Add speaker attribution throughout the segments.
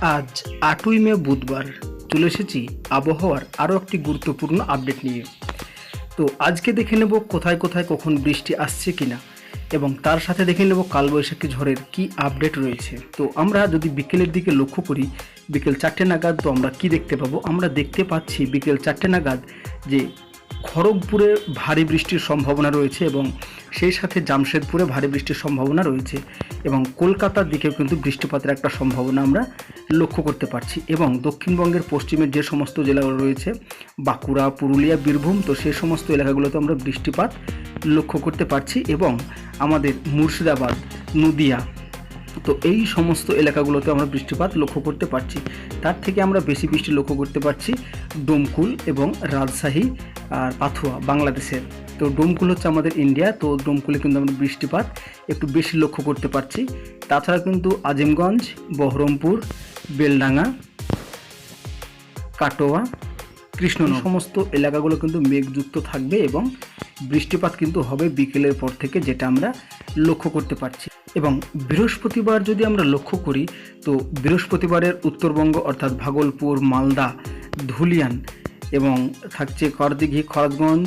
Speaker 1: আজ আটই মে বুধবার চলে এসেছি আবহাওয়ার আরও একটি গুরুত্বপূর্ণ আপডেট নিয়ে। তো আজকে দেখে নেব কোথায় কোথায় কখন বৃষ্টি আসছে কিনা এবং তার সাথে দেখে নেব কালবৈশাখী ঝড়ের কি আপডেট রয়েছে। তো আমরা যদি বিকেলের দিকে লক্ষ্য করি, বিকেল চারটে নাগাদ তো আমরা কি দেখতে পাবো? আমরা দেখতে পাচ্ছি বিকেল চারটে নাগাদ যে খড়গপুরে ভারী বৃষ্টির সম্ভাবনা রয়েছে এবং সেই সাথে জামশেদপুরে ভারী বৃষ্টির সম্ভাবনা রয়েছে এবং কলকাতার দিকেও কিন্তু বৃষ্টিপাতের একটা সম্ভাবনা আমরা লক্ষ্য করতে পারছি এবং দক্ষিণবঙ্গের পশ্চিমের যে সমস্ত জেলাগুলো রয়েছে, বাঁকুড়া, পুরুলিয়া, বীরভূম, তো সেই সমস্ত এলাকাগুলোতে আমরা বৃষ্টিপাত লক্ষ্য করতে পারছি এবং আমাদের মুর্শিদাবাদ, নদিয়া তো এই সমস্ত এলাকাগুলোতে আমরা বৃষ্টিপাত লক্ষ্য করতে পারছি। তার থেকে আমরা বেশি বৃষ্টি লক্ষ্য করতে পারছি ডোমকুল এবং রাজশাহী আর পাথুয়া, বাংলাদেশের। তো ডোমকুল হচ্ছে আমাদের ইন্ডিয়া, তো ডোমকুলে কিন্তু আমরা বৃষ্টিপাত একটু বেশি লক্ষ্য করতে পারছি। তাছাড়া কিন্তু আজিমগঞ্জ, বহরমপুর, বেলডাঙ্গা, কাটোয়া, কৃষ্ণনগর সমস্ত এলাকাগুলো কিন্তু মেঘযুক্ত থাকবে এবং বৃষ্টিপাত কিন্তু হবে বিকেলের পর থেকে, যেটা আমরা লক্ষ্য করতে পারছি। এবং বৃহস্পতিবার যদি আমরা লক্ষ্য করি, তো বৃহস্পতিবারের উত্তরবঙ্গ অর্থাৎ ভাগলপুর, মালদা, ধুলিয়ান এবং থাকছে করদিঘি খরগঞ্জ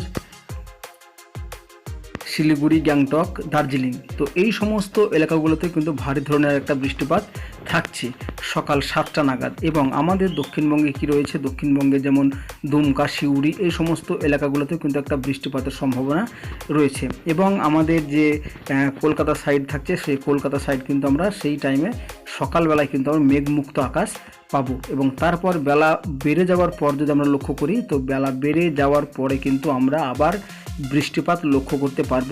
Speaker 1: শিলিগুড়ি, গ্যাংটক, দার্জিলিং। তো এই সমস্ত এলাকাগুলোতে কিন্তু ভারী ধরনের একটা বৃষ্টিপাত থাকছে সকাল সাতটা নাগাদ। এবং আমাদের দক্ষিণবঙ্গে কি রয়েছে? দক্ষিণবঙ্গে যেমন দুমকা, শিউড়ি, এই সমস্ত এলাকাগুলোতে কিন্তু একটা বৃষ্টিপাতের সম্ভাবনা রয়েছে। এবং আমাদের যে কলকাতা সাইড থাকছে, সেই কলকাতা সাইড কিন্তু আমরা সেই টাইমে সকালবেলায় কিন্তু আমরা মেঘমুক্ত আকাশ পাবো। এবং তারপর বেলা বেড়ে যাওয়ার পর যদি আমরা লক্ষ্য করি, তো বেলা বেড়ে যাওয়ার পরে কিন্তু আমরা আবার বৃষ্টিপাত লক্ষ্য করতে পারব।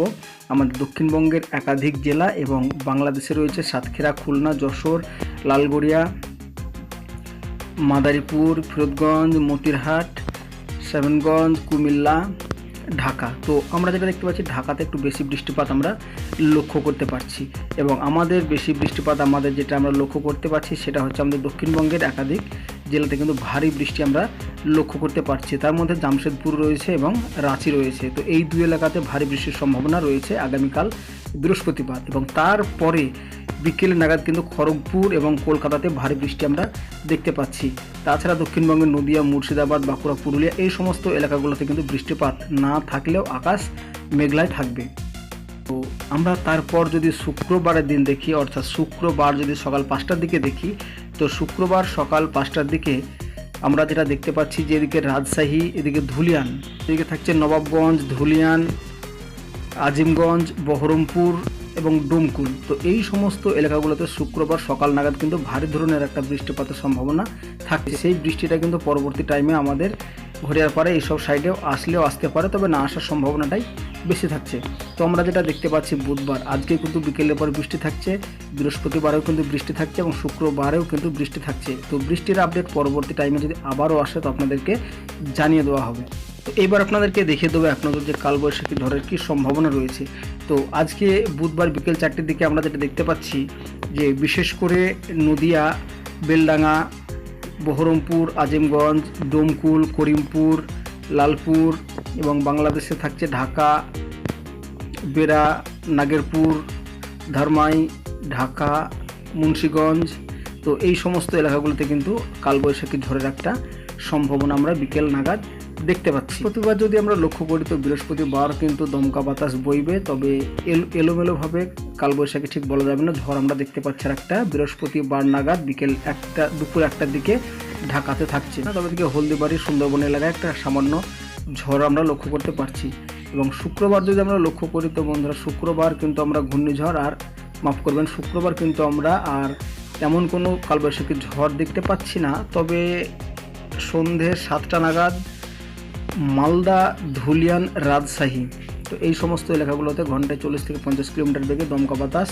Speaker 1: আমাদের দক্ষিণবঙ্গের একাধিক জেলা এবং বাংলাদেশে রয়েছে সাতক্ষীরা, খুলনা, যশোর, লালগড়িয়া, মাদারীপুর, ফিরোজগঞ্জ, মতিরহাট, সেভেনগঞ্জ, কুমিল্লা, ঢাকা। তো আমরা যেটা দেখতে পাচ্ছি, ঢাকাতে একটু বেশি বৃষ্টিপাত আমরা লক্ষ্য করতে পারছি এবং আমাদের বেশি বৃষ্টিপাত আমাদের যেটা আমরা লক্ষ্য করতে পারছি সেটা হচ্ছে আমাদের দক্ষিণবঙ্গের একাধিক জেলাতে কিন্তু ভারী বৃষ্টি আমরা লক্ষ্য করতে পারছি। তার মধ্যে জামশেদপুর রয়েছে এবং রাঁচি রয়েছে। তো এই দুই এলাকাতে ভারী বৃষ্টির সম্ভাবনা রয়েছে আগামীকাল বৃহস্পতিবার এবং তারপরে বিকেল নাগাদ কিন্তু খড়গপুর এবং কলকাতাতে ভারী বৃষ্টি আমরা দেখতে পাচ্ছি। তাছাড়া দক্ষিণবঙ্গের নদিয়া, মুর্শিদাবাদ, বাঁকুড়া, পুরুলিয়া এই সমস্ত এলাকাগুলোতে কিন্তু বৃষ্টিপাত না থাকলেও আকাশ মেঘলায় থাকবে। তো আমরা তারপর যদি শুক্রবারের দিন দেখি, অর্থাৎ শুক্রবার যদি সকাল পাঁচটার দিকে দেখি তো শুক্রবার সকাল পাঁচটার দিকে আমরা যেটা দেখতে পাচ্ছি যে এদিকে রাজশাহী, এদিকে ধুলিয়ান, এদিকে থাকছে নবাবগঞ্জ, ধুলিয়ান, আজিমগঞ্জ, বহরমপুর এবং ডুমকুল। তো এই সমস্ত এলাকাগুলোতে শুক্রবার সকাল নাগাদ কিন্তু ভারী ধরনের একটা বৃষ্টিপাতের সম্ভাবনা থাকছে। সেই বৃষ্টিটা কিন্তু পরবর্তী টাইমে আমাদের ঘড়িয়ার পারে এইসব সাইডেও আসলেও আসতে পারে, তবে না আসার সম্ভাবনাটাই বেশি থাকছে। তো আমরা যেটা দেখতে পাচ্ছি, বুধবার, আজকে কিন্তু বিকেলের পর বৃষ্টি থাকছে, বৃহস্পতিবারেও কিন্তু বৃষ্টি থাকছে এবং শুক্রবারেও কিন্তু বৃষ্টি থাকছে। তো বৃষ্টির আপডেট পরবর্তী টাইমে যদি আবারও আসে, তো আপনাদেরকে জানিয়ে দেওয়া হবে। তো এবার আপনাদেরকে দেখিয়ে দেবো নজর যে কালবৈশাখী ঝড়ের কী সম্ভাবনা রয়েছে। তো আজকে বুধবার বিকেল চারটের দিকে আমরা যেটা দেখতে পাচ্ছি, যে বিশেষ করে নদিয়া, বেলডাঙ্গা বহরমপুর আজিমগঞ্জ ডোমকুল করিমপুর লালপুর এবং বাংলাদেশে থাকছে ঢাকা বেড়া নাগেরপুর ধর্মাই ঢাকা মুন্সীগঞ্জ তো এই সমস্ত এলাকাগুলোতে কিন্তু কালবৈশাখী ঝড়ের একটা সম্ভাবনা আমরা বিকেল নাগাদ দেখতে পাচ্ছি। প্রতিবার যদি আমরা লক্ষ্য করি তো বৃহস্পতিবার কিন্তু দমকা বাতাস বইবে, তবে এলো, এলোমেলোভাবে কালবৈশাখী ঠিক বলা যাবে না। ঝড় আমরা দেখতে পাচ্ছি আর একটা বৃহস্পতিবার নাগাদ বিকেল একটা, দুপুর একটার দিকে ঢাকাতে থাকছে। না তবে দিকে হলদিবাড়ি, সুন্দরবন এলাকায় একটা সামান্য ঝড় আমরা লক্ষ্য করতে পারছি। এবং শুক্রবার যদি আমরা লক্ষ্য করি তো বন্ধুরা, শুক্রবার কিন্তু আমরা ঘূর্ণিঝড় আর, মাফ করবেন, শুক্রবার কিন্তু আমরা আর তেমন কোনো কালবৈশাখী ঝড় দেখতে পাচ্ছি না, তবে সন্ধে সাতটা নাগাদ মালদা ধুলিয়ান রাজশাহী। তো এই সমস্ত এলাকাগুলোতে ঘন্টায় চল্লিশ থেকে পঞ্চাশ কিলোমিটার বেগে দমকা বাতাস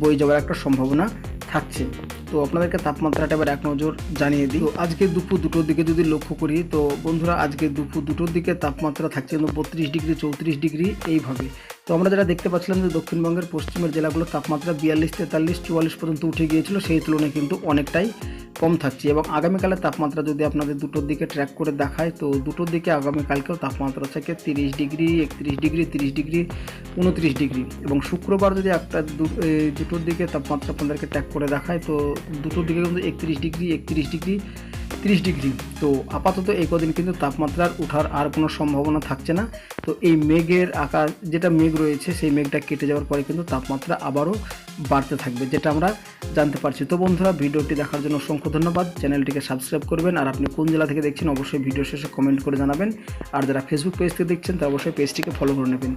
Speaker 1: বয়ে যাওয়ার একটা সম্ভাবনা থাকছে। তো আপনাদেরকে তাপমাত্রাটা এবার এক নজর জানিয়ে দিই। তো আজকে দুপুর দুটোর দিকে যদি লক্ষ্য করি, তো বন্ধুরা আজকে দুপুর দুটোর দিকে তাপমাত্রা থাকছে বত্রিশ ডিগ্রি, চৌত্রিশ ডিগ্রি এইভাবে। তো আমরা যেটা দেখতে পাচ্ছিলাম যে দক্ষিণবঙ্গের পশ্চিমের জেলাগুলোর তাপমাত্রা বিয়াল্লিশ, তেতাল্লিশ, চুয়াল্লিশ পর্যন্ত উঠে গিয়েছিল, সেই তুলনায় কিন্তু অনেকটাই কম থাকছে। এবং আগামীকালের তাপমাত্রা যদি আপনাদের দুটোর দিকে ট্র্যাক করে দেখায়, তো দুটোর দিকে আগামীকালকেও তাপমাত্রা থাকে তিরিশ ডিগ্রি, একত্রিশ ডিগ্রি, তিরিশ ডিগ্রি, উনত্রিশ ডিগ্রি। এবং শুক্রবার যদি একটা দুটোর দিকে তাপমাত্রা আপনাদেরকে ট্র্যাক করে দেখায়, তো দুটোর দিকে কিন্তু একত্রিশ ডিগ্রি একত্রিশ ডিগ্রি তিরিশ ডিগ্রি। তো আপাতত এই কদিন কিন্তু তাপমাত্রার ওঠার আর কোনো সম্ভাবনা থাকছে না। তো এই মেঘের আকার, যেটা মেঘ রয়েছে, সেই মেঘটা কেটে যাওয়ার পরে কিন্তু তাপমাত্রা আবারও বাড়তে থাকবে, যেটা আমরা জানতে পারছি। তো বন্ধুরা, ভিডিওটি দেখার জন্য অসংখ্য ধন্যবাদ। চ্যানেলটিকে সাবস্ক্রাইব করবেন, আর আপনি কোন জেলা থেকে দেখছেন, অবশ্যই ভিডিও শেষে কমেন্ট করে জানাবেন। আর যারা ফেসবুক পেজ থেকে দেখছেন তা অবশ্যই পেজটিকে ফলো করে নেবেন।